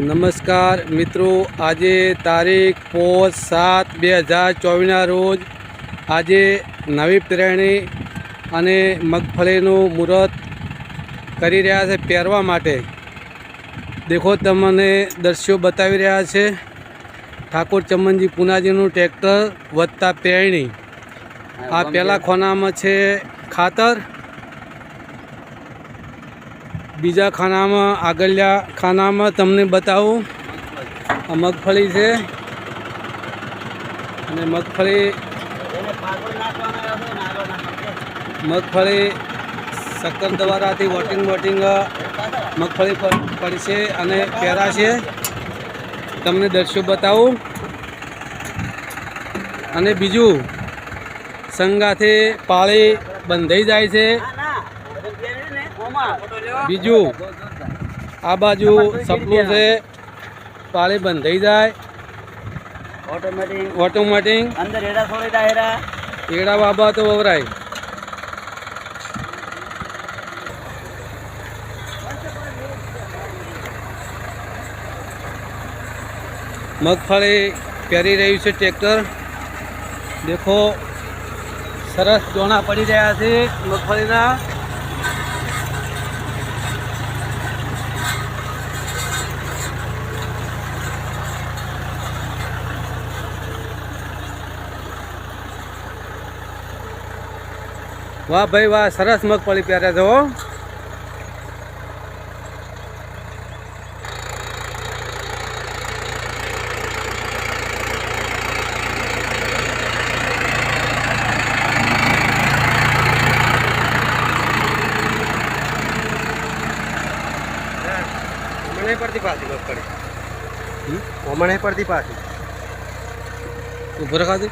નમસ્કાર મિત્રો આજે તારીખ પાંચ સાત બે હજાર ચોવીસના રોજ આજે નવી પેરણી અને મગફળીનું મુહૂર્ત કરી રહ્યા છે પહેરવા માટે. દેખો તમને દ્રશ્યો બતાવી રહ્યા છે. ઠાકોર ચમનજી પુનાજીનું ટ્રેક્ટર વધતા પેરણી આ પહેલા ખોનામાં છે ખાતર. બીજા ખાનામાં, આગળના ખાનામાં તમને બતાવું. આ મગફળી છે. અને મગફળી મગફળી સક્કર દ્વારાથી વોટિંગ વોટિંગ મગફળી પડશે અને પહેરાશે તમને દર્શો બતાવું. અને બીજું, સંગાથી પાળી બંધાઈ જાય છે. બીજું આ બાજુ સપનું છે પાળી બંધાઈ જાય. ઓટોમેટિક ઓટોમેટિક અંદર હેડા છોડી દા હેડા એડા બાબા તો વવરાય. મગફળી પહેરી રહ્યું છે ટ્રેક્ટર. દેખો સરસ ચોણા પડી રહ્યા છે મગફળીના. વાહ ભાઈ વાહ સરસ મગફળી પહેર્યા છો હો. મને પડતી પાછી મગફળી હમ? મને પડતી પાછી ઊભો રખાતું